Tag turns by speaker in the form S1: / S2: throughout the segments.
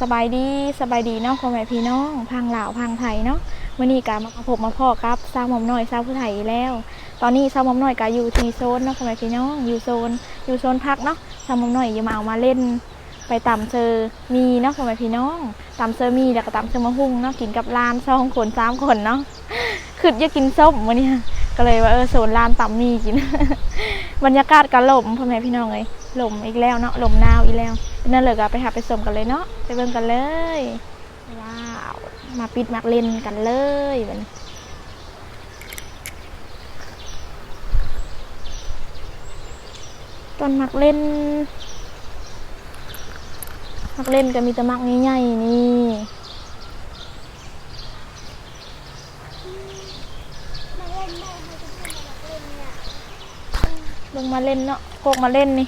S1: สบายดีสบายดีเนาะพ่อแม่พี่น้องพังลาวพังไทยเนาะมื่อนี้กามาพบมาพ่อครับสร้างหม่อมน้อยสร้างผู้ไทยแล้ว ตอนนี้สร้างหม่อมน้อยกาอยู่ที่โซนเนาะพ่อแม่พี่น้องอยู่โซน อยู่โซนพักเนาะสร้างหม่อมน้อยอย่ามาเอามาเล่น ไปตำเซอร์มีเนาะพ่อแม่พี่น้องตำเซอร์มีแล้วก็ตำเซอร์มะฮุ่งเนาะกินกับลานสองคนสามคนเนาะคืออยากกินส้มวันนี้ ก็เลยว่าเออโซนลานตำมีกิน บรรยากาศกะลมพ่อแม่พี่น้องเลยลมอีกแล้วเนาะลมหนาวอีกแล้วนั่นเลยก็ไปหาไปสมกันเลยเนาะไปเบิ่งกันเลยว้าวมาปิดมักเล่นกันเลยบัดนี้ต้นมักเล่น มักเล่นก็มีแต่มักใหญ่ๆนี่
S2: มาเล่นได้ให้ทุกคนมาเล่นเนี่ย
S1: ลงมาเล่นเนาะโกกมาเล่นนี่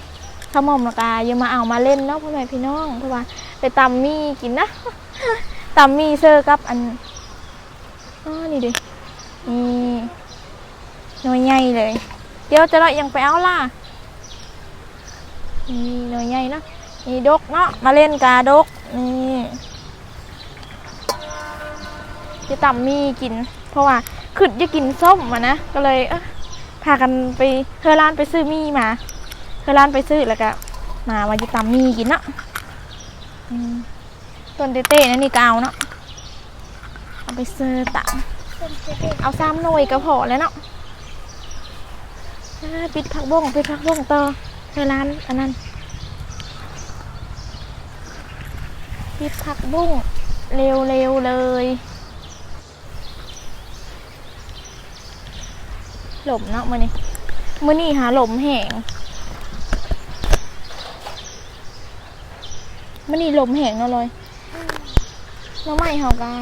S1: ถ้าหม่อมละกาอย่ามาเอามาเล่นเนาะพ่อแม่พี่น้องเพราะว่าไปตำมี่กินนะตำมี่เซอร์กับอันอ๋อนี่ดินี่หน้อยใหญ่เลย เดี๋ยวจะเรายังไปเอาล่ะนี่หน้อยใหญ่เนาะนี่ดกเนาะมาเล่นกาดกนี่จะตำมี่กิน เพราะว่าขึ้นจะกินส้มมานะก็เลยเออ พากันไปเธอร้านไปซื้อมีมาเธอร้านไปซื้อแล้วก็มาวาจะตำมีกินเนาะอืมต้นเต้นั่นนี่ก็เอาเนาะเอาไปซื้อตะ
S2: เอา
S1: ซ้ำหน่วยก็พอแล้วเนาะปิดผักบ้งปิดผักบ้งต่อเธอร้านอันนั้นปิดผักบุ้งเร็วๆเลย ลมเนาะมือนี้มือนี้หาลมแห้งมือนี้ลมแห้งเนาะเลยเนาะไม่เฮากา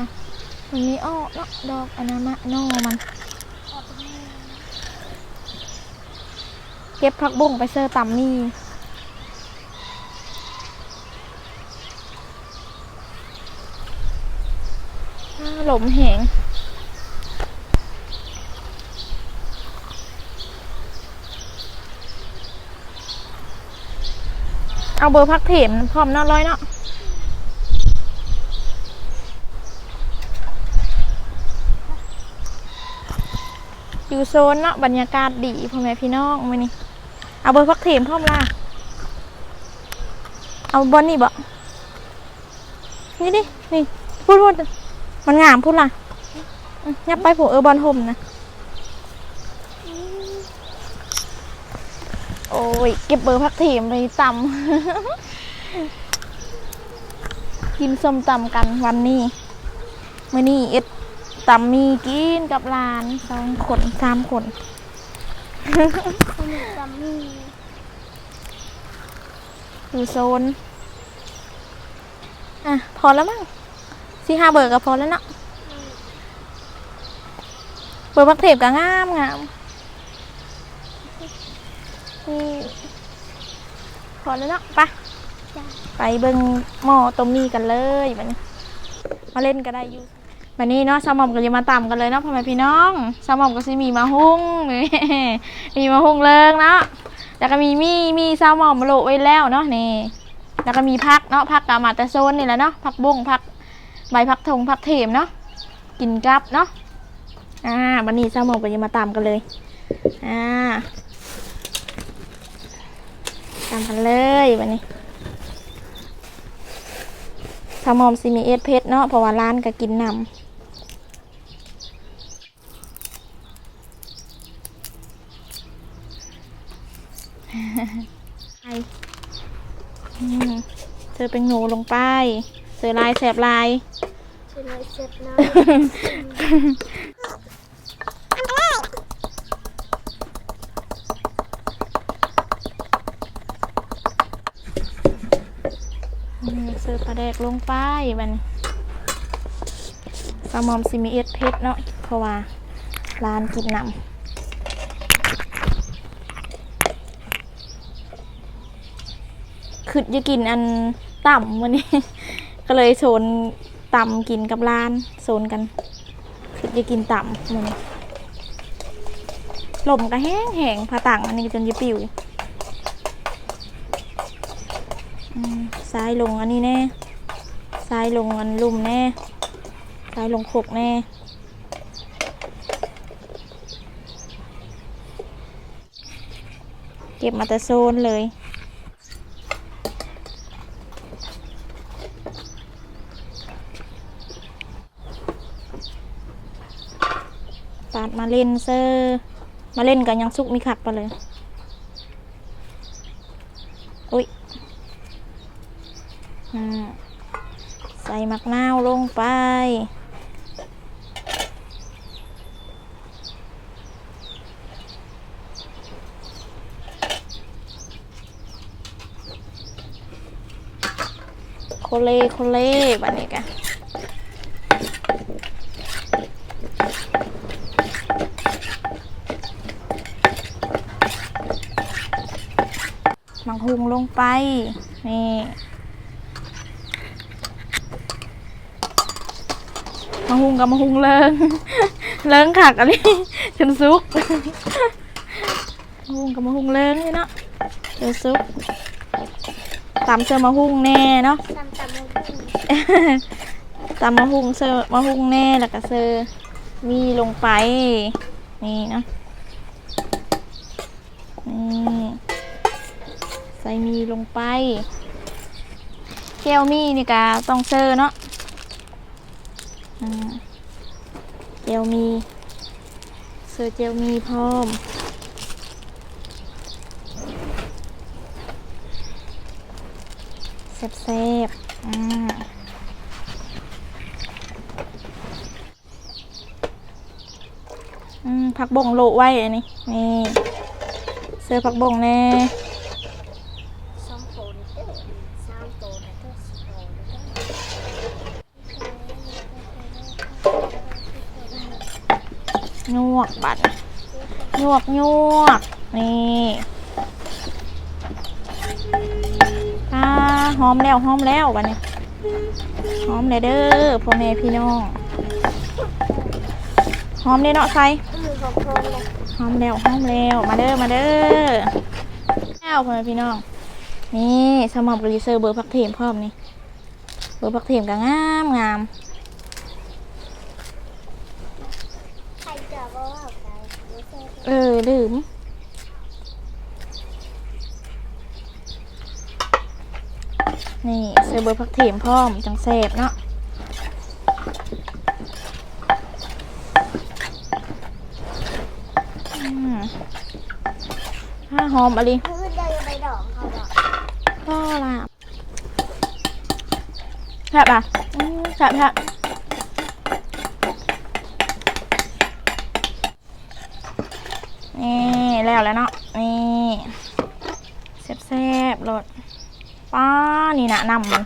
S1: มันมีอ้อเนาะดอกอันนั้นมะนอมัน เก็บผักบุ้งไปเซอร์ตำนี่หลมแหง เอาเบอร์พักเถมพร้อมเนาร้อยเนาะอยู่โซนเนาะบรรยากาศดีพ่อแม่พี่น้องมานี่เอาเบอร์พักเถมพร้อมล่ะเอาบอลนี่บ่นี่ดินี่พูดพูดมันงามพูดล่ะยับไปผูเออบอลห่มนะ โอ้ย เก็บเบอร์พักเถมไปตำ กินส้มตำกันวันนี้มื่อนี้เอ็ดตำมีกินกับลานสองคนสามคน
S2: ตำมี
S1: อยู่โซน อะ พอแล้วมั้งสี่ห้าเบอร์ก็พอแล้วเนาะเบอร์พักเทปก็งามงาม นี่พอแล้วเนาะไปะ
S2: จ้ะ
S1: ไปเบิ่งหม้อต้มมีกันเลยมันมาเล่นก็ได้อยู่วันนี้เนาะสาวหมอมก็จะมาตำกันเลยเนาะพ่อแม่พี่น้องสาวหมอมก็สิมีมาหุ้งมีมาหุ้งเลิงเนาะแล้วก็มีมีมีสาวหมอมมาโหลไว้แล้วเนาะนี่แล้วก็มีพักเนาะพักกามาแต่โซนนี่แหละเนาะพักบุ้งพักใบพักทงพักเทมเนาะกินกับเนาะอ่าวันนี้สาวหมอมก็จะมาตำกันเลยอ่า ตำกันเลยวันนี้สาวหมอมซีมีเอสเพชรเนาะเพราะว่าร้านก็กินนำไปอืมเธอเป็นหนูลงไปเสือลายแสบลาย
S2: เป็นไรเสร็จนะ
S1: อืมเสือปลา แดกลงไปมันสามอมซีมีเอสเพชรเนาะเพราะว่าร้านกินนำคือจะกินอันต่ำวันนี้ ก็เลยโซนต่ำกินกับร้านโซนกันคือจะกินต่ำมันลมก็แห้งแห้งผาต่างอันนี้จนจะปิวซ้ายลงอันนี้แน่ ทรายลงมันลุ่มแน่ทรายลงขกแน่เก็บมาแต่โซนเลย ปาดมาเล่นเซอร์ มาเล่นกันยังสุกมีขัดไปเลยอ่าใส่ มักนาวลงไป โคเลโคเลแบบนี้กันมังหุงลงไป นี่ มังหุงกับมังหุงเลิงเลิงขักอะไรจนซุกมังหุงกับมังหุงเลิงนี่เนาะจนซุกตำเจอมะฮุงแน่เนาะ
S2: ตำตำมุ้ง
S1: ตำมะฮุงเซอร์มะฮุงแน่แล้วก็เซอร์มีลงไป นี่เนาะนี่ใส่มีลงไปเจลมีนี่กะต้องเซอร์เนาะอ่า เจลมีเซอร์เจลมีพร้อม แซ่บๆอ่าอืมผักบ่งโลไว้อันนี้ นี่ เสื้อผักบ่งแน่
S2: สองโตนี่เด้อสามโตนี่เด้อสี่โตนี่เด้อ
S1: ยวกบัดยวกยวกนี่อ่าหอมแล้วหอมแล้วบัดนี้หอมเลยเด้อพ่อแม่พี่น้องหอมเลยเนาะใส่
S2: มือของโครงเลย
S1: หอมแล้วหอมแล้วมาเด้อมาเด้อแล้วพ่อแม่พี่น้องนี่สมอบรีเซอร์เบอร์พักเทมพร้อมนี่เบอร์พักเทมก็งามงาม
S2: ใครจะบอกว่าเอาไปรู้สึก
S1: เออลืมนี่เซอร์เบอร์พักเทมพร้อมจังแสบเนาะอืมถ้าหอมอะไร
S2: เพื่อนเดินไปดอกเขาดอก
S1: ก็ล่ะแซ่บอะอืมแซ่บแซ่บนี่ แล้วแล้วเนาะนี่แซ่บๆรสป้านี่นะนำมัน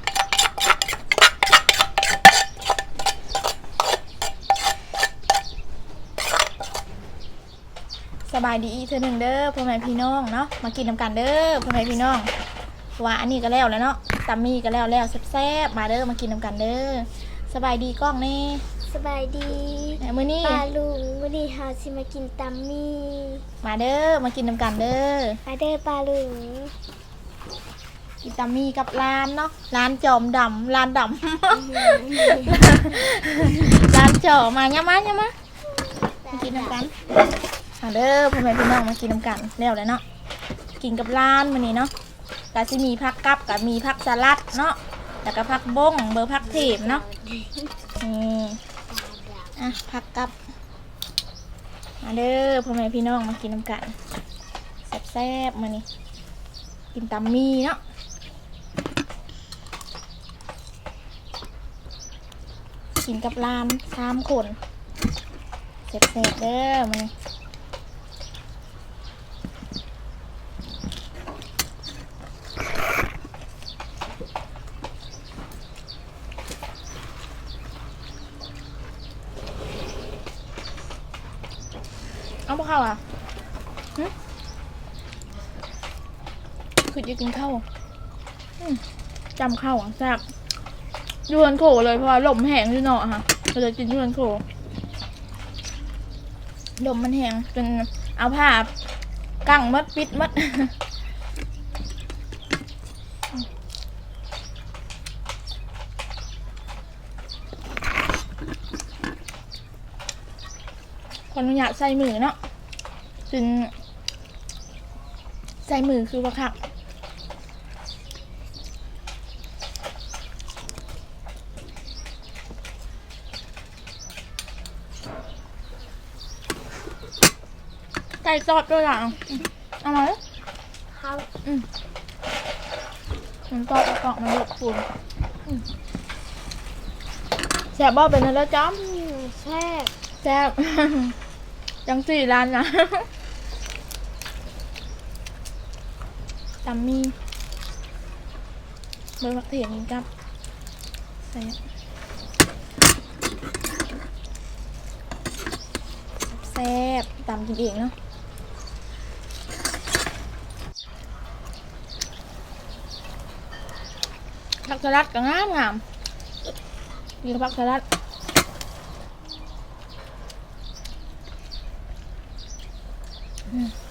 S1: สบายดีอีกเธอหนึ่งเด้อพ่อแม่พี่น้องเนาะมากินน้ำกันเด้อพ่อแม่พี่น้องว่าอันนี้ก็แล้วแล้วเนาะตัมมี่ก็แล้วแล้วแซ่บๆมาเด้อมากินน้ำกันเด้อสบายดีกล้องนี่
S2: สบายดี
S1: แหมมื้อนี้
S2: ปลาลุงวันนี้เฮาสิมากินตัมมี่
S1: มาเด้อมากินน้ำกันเด้อ
S2: มาเด้อปลาลุง
S1: กินตัมมี่กับร้านเนาะร้านจอมดำร้านดำ ร้านจอมาเนี่ยมาเนี่ยมามากินน้ำกันมาเด้อพ่อแม่พี่น้องมากินน้ำกันแล้วแล้วเนาะกินกับร้านมื้อนี้เนาะก็สิมีผักกับกับมีผักสลัดเนาะแล้วก็ผักบงเบอร์ผักเทมเนาะนี่ อะพักกับ มาเด้อพ่อแม่พี่น้องมากินน้ำกันแซ่บๆมานี่กินตำมีเนาะกินกับลามสามคนแซ่บๆเด้อมานี่ ข้าวอะคือจะกินข้าวจำข้าวแซ่บยวนโขเลยเพราะว่าลมแห้งที่เนาะค่ะเราจะกินยวนโขลมมันแห้งจนเอาผ้ากั้งมัดปิดมัดคนอยากใส่มือเนาะ จึงใส่มือคือว่าคักไก่ซอสด้วยอะอืมเอามาเลย
S2: เขา
S1: มันก็เอากล่องมาลูกปูนอืมแซ่บบ่เป็นอะไรแล้วจ้อม
S2: อืมแซ่บ
S1: แซ่บจังสี่ร้านนะ ตำมีเบอร์พักเถียงนี่ครับใส่แซ่บตำกินเองเนาะผักสลัดก็งามงามกินกับผักสลัดอืม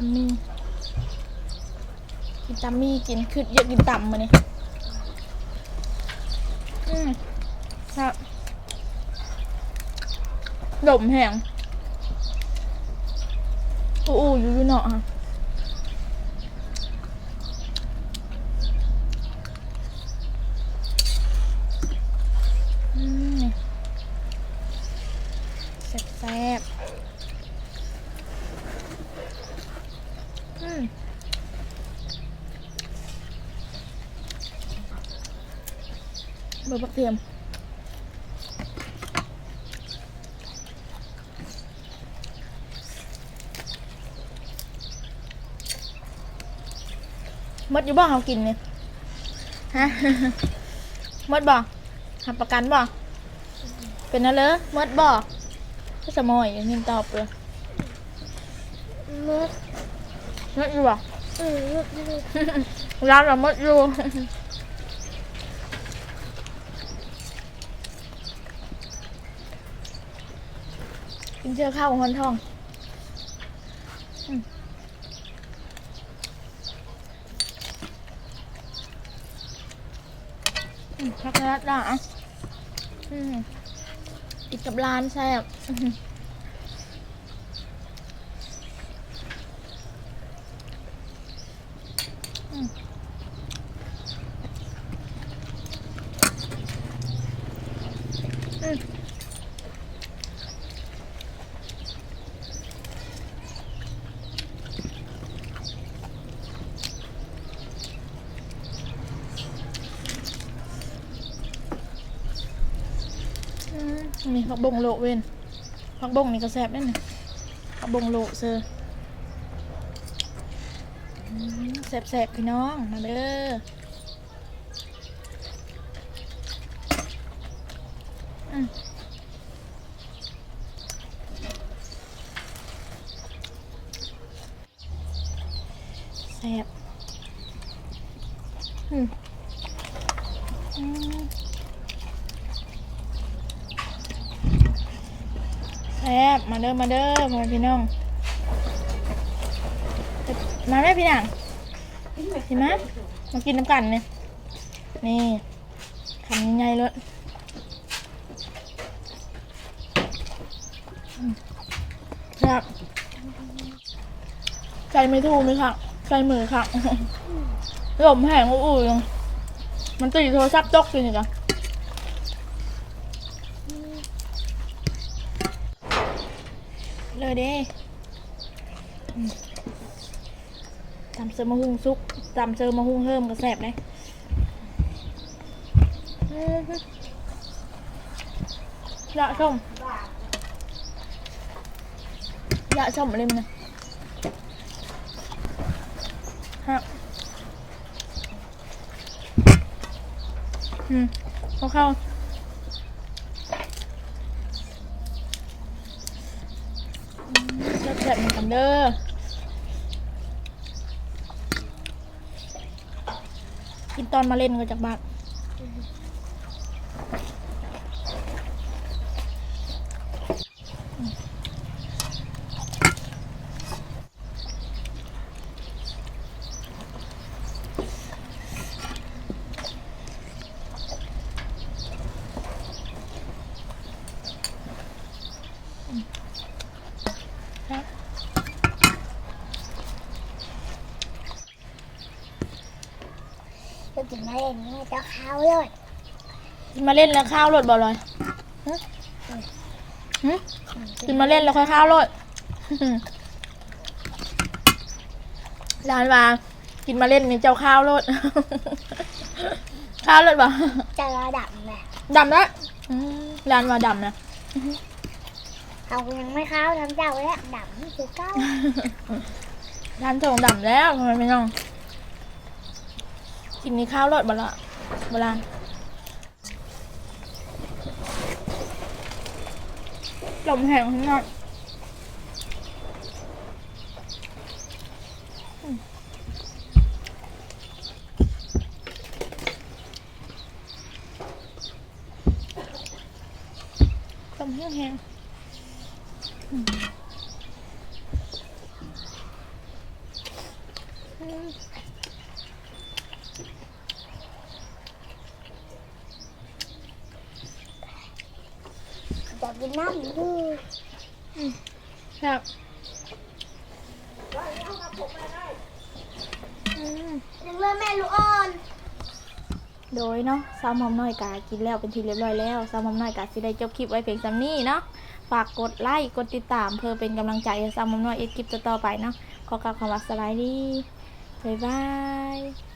S1: ตำมี่กินตำมี่กินคือเยอะกินตำมาเนี่ยอืมครับดมแห้งอู้อู้อยู่อยู่เนาะค่ะอืมนี่แซ่บๆอืมเบ อร์บักเทียมมดอยู่บ่เขากินเนี่ยฮะมดบ่ทำประกันบ่เป็นอะไรมดบ่ก็สมอยอย่างนี้ตอบเลย
S2: มด
S1: มดอยู่บ่
S2: อืมมดมด
S1: ร้านเรามดอยู่ กินเชื่อข้าวของคนทองช็อกโกแลตอะอืมกินกับร้านแซ่บ นี่ผักบงโลเว้นผักบงนี่ก็แซ่บแน่นผักบงโลเซอร์อืมแซ่บๆพี่น้องมาเด้ออืมแซ่บอืมอืม แซ่บมาเด้อมาเด้อพ่อแม่พี่น้องมาแม่พี่นางเห็นไหมมากินน้ำกันเนี่ยนี่คำใหญ่ๆเลยครับใจไม่ถูกไหมค่ะใจมือค่ะหล่มแห้งอู้ยังมันตีโทรศัพท์ตกอยู่นี่จ้ะ เลยเด้ตำเซอร์มะฮุงซุกตำเซอร์มะฮุงเฮิมก็แสบเลยอื้อหือละชมละชมเลยมันฮะอืมเข้าเข้า แซ่บๆเหมือนกันเด้อกินตอนมาเล่นก็จากบ้าน
S2: กินมาเล่นไม่ต้องข้าวเลย
S1: กินมาเล่นแล้วข้าวรดบ่ลอยหึหึกินมาเล่นแล้วค่อยข้าวรดร้านว่ากินมาเล่นนี่เจ้าข้าวรดข้าวรดบ่
S2: จะระดับแม่
S1: ดำแล้วอืมร้านว่าดำนะ
S2: เอายังไม่ข้าวทำเจ้าแล้วดับนี่คือเก้า
S1: ร้านส่งดำแล้วทำไมไม่น้อง กินนี้ข้าวรอดบ่ละโบราณลมแห้งข้างนอกอืมลมแห้งๆอืมอืม
S2: จะ กินน้ำดู
S1: ครับอืม
S2: ดึงเลยแม่ลูกอ่อน
S1: โดยเนาะซาวมอมน้อยกากินแล้วเป็นทีเรียบร้อยแล้วซาวมอมน้อยกาสิได้จบคลิปไว้เพียงสำนี้เนาะฝากกดไลค์กดติดตามเพื่อเป็นกำลังใจให้ซาวมอมน้อยเอ็ดคลิปต่อๆไปเนาะขอกล่าวคำว่าสบายดีบ๊ายบาย